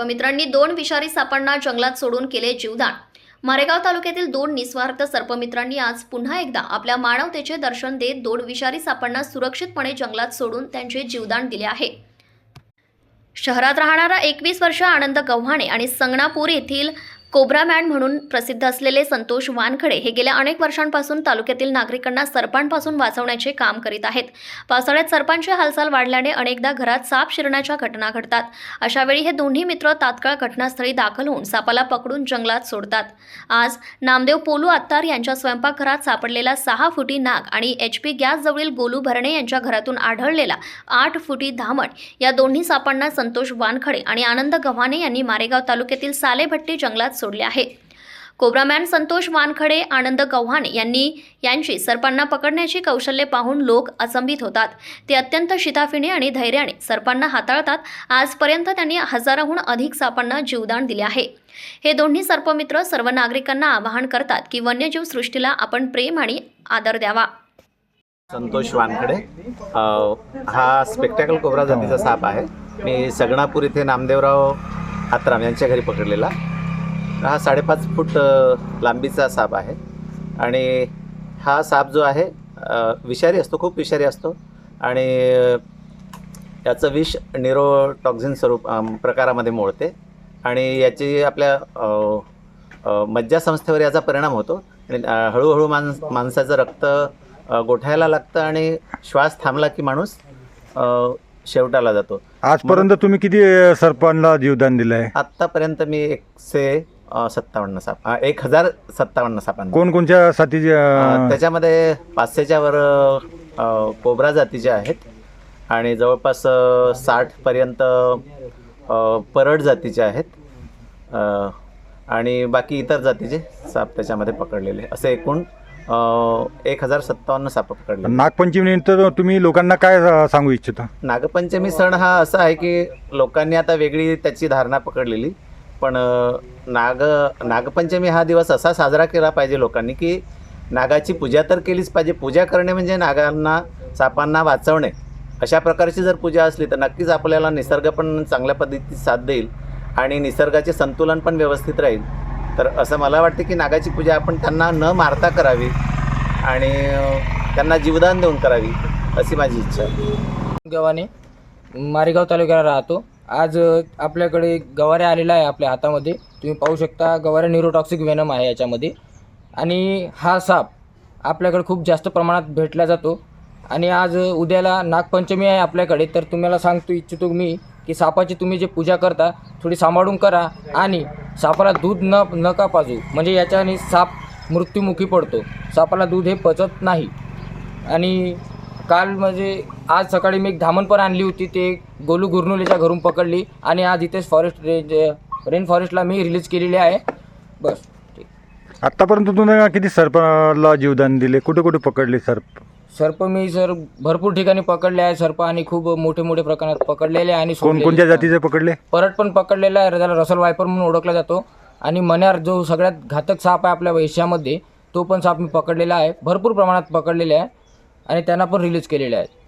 सर्पमित्रांनी दोन विषारी सापांना जंगलात सोडून केले जीवदान. मारेगाव तालुक्यातील दोन निस्वार्थ सर्पमित्रांनी आज पुन्हा एकदा आपल्या मानवतेचे दर्शन देत दोन विषारी सापांना सुरक्षितपणे जंगलात सोडून त्यांचे जीवदान दिले आहे. शहरात राहणारा एकवीस वर्ष आनंद गव्हाणे आणि संगणापूर येथील कोब्रामॅन म्हणून प्रसिद्ध असलेले संतोष वानखडे हे गेल्या अनेक वर्षांपासून तालुक्यातील नागरिकांना सर्पांपासून वाचवण्याचे काम करीत आहेत. पावसाळ्यात सरपांची हालचाल वाढल्याने अनेकदा घरात साप शिरण्याच्या घटना घडतात. अशावेळी हे दोन्ही मित्र तात्काळ घटनास्थळी दाखल होऊन सापाला पकडून जंगलात सोडतात. आज नामदेव पोलू आत्तार यांच्या स्वयंपाकघरात सापडलेला सहा फुटी नाग आणि एच पी गॅसजवळील गोलू भरणे यांच्या घरातून आढळलेला आठ फुटी धामण या दोन्ही सापांना संतोष वानखडे आणि आनंद गव्हाणे यांनी मारेगाव तालुक्यातील सालेभट्टी जंगलात सोडले आहे. कोब्रामॅन संतोष वानखडे आनंद गव्हाणे यांनी यांची सर्पांना पकडण्याची कौशल्ये पाहून लोक अचंबित होतात. ते अत्यंत शिताफीने आणि धैर्याने सर्पांना हाताळतात. आजपर्यंत त्यांनी हजाराहून अधिक सापांना जीवदान दिले आहे. हे दोन्ही सर्पमित्र सर्व नागरिकांना आवाहन करतात की वन्यजीव सृष्टीला आपण प्रेम आणि आदर द्यावा. संतोष वानखडे हा स्पेक्टॅकल कोबरा जातीचा साप आहे. मी सगणापूर इथे नामदेवराव आत्राम यांच्या घरी पकडलेला. हा साडेपाच फूट लांबीचा साप आहे. आणि हा साप जो आहे विषारी असतो खूप विषारी असतो. आणि याचं विष निरोटॉक्झिन स्वरूप प्रकारामध्ये मोडते. आणि याची आपल्या मज्जासंस्थेवर याचा परिणाम होतो. आणि हळूहळू माणस माणसाचं रक्त गोठायला लागतं आणि श्वास थांबला की माणूस शेवटाला जातो. आजपर्यंत तुम्ही किती सर्पांना जीवदान दिलंय? आत्तापर्यंत मी एकशे सत्तावन्न साप. अ, एक हजार सत्तावन्न सापांना. अ, अ, त्याच्यामध्ये पाचशेच्या वर अ, कोब्रा जातीचे आहेत आणि जवळपास अ, साठपर्यंत अ, परड जातीचे आहेत अ, आणि बाकी इतर जातीचे साप त्याच्यामध्ये पकडलेले. असे एकूण एक हजार सत्तावन्न साप पकडले नागपंचमीनिमित्त तुम्ही लोकांना काय अ, सांगू इच्छिता? नागपंचमी सण हा असा आहे की लोकांनी आता वेगळी त्याची धारणा पकडलेली. पण नाग नागपंचमी हा दिवस असा साजरा केला पाहिजे लोकांनी की नागाची पूजा तर केलीच पाहिजे. पूजा करणे म्हणजे नागांना सापांना वाचवणे. अशा प्रकारची जर पूजा असली तर नक्कीच आपल्याला निसर्ग पण चांगल्या पद्धतीत साथ देईल आणि निसर्गाचे संतुलन पण व्यवस्थित राहील. तर असं मला वाटतं की नागाची पूजा आपण त्यांना न मारता करावी आणि त्यांना जीवदान देऊन करावी अशी माझी इच्छा आहे. गव्हाणे मारेगाव तालुक्याला राहतो. आज आपल्याकडे गवारे आलेला आहे आपल्या हातामध्ये. तुम्ही पाहू शकता गवारे न्यूरोटॉक्सिक वेनम आहे याच्यामध्ये. आणि हा साप आपल्याकडे खूप जास्त प्रमाणात भेटला जातो. आणि आज उद्याला नागपंचमी आहे आपल्याकडे तर तुम्हाला सांगतो इच्छितो मी की सापाची तुम्ही जे पूजा करता थोडी सांभाळून करा आणि सापाला दूध न नका पाजू. म्हणजे याच्याने साप मृत्युमुखी पडतो. सापाला दूध हे पचत नाही. आणि काल म्हणजे आज सकाळी मी एक धामण पण आणली होती ते गोलू गुरनुलेच्या घरून पकडली आणि आज इथेच फॉरेस्ट रेंज रेन फॉरेस्टला मी रिलीज केलेली आहे. बस ठीक. आतापर्यंत तुम्ही किती सर्पाला जीवदान दिले? कुठे कुठे पकडले सर्प? सर्प मी सर भरपूर ठिकाणी पकडले आहे सर्प आणि खूप मोठे मोठे प्रकारात पकडलेले आहे आणि कोणकोणत्या. जातीचे पकडले? परत पण पकडलेला आहे त्याला रसल वायपर म्हणून ओळखला जातो. आणि मन्यार जो सगळ्यात घातक साप आहे आपल्या एशियामध्ये तो पण साप मी पकडलेला आहे. भरपूर प्रमाणात पकडलेले आहे आणि त्यांना पण रिलीज केलेले आहेत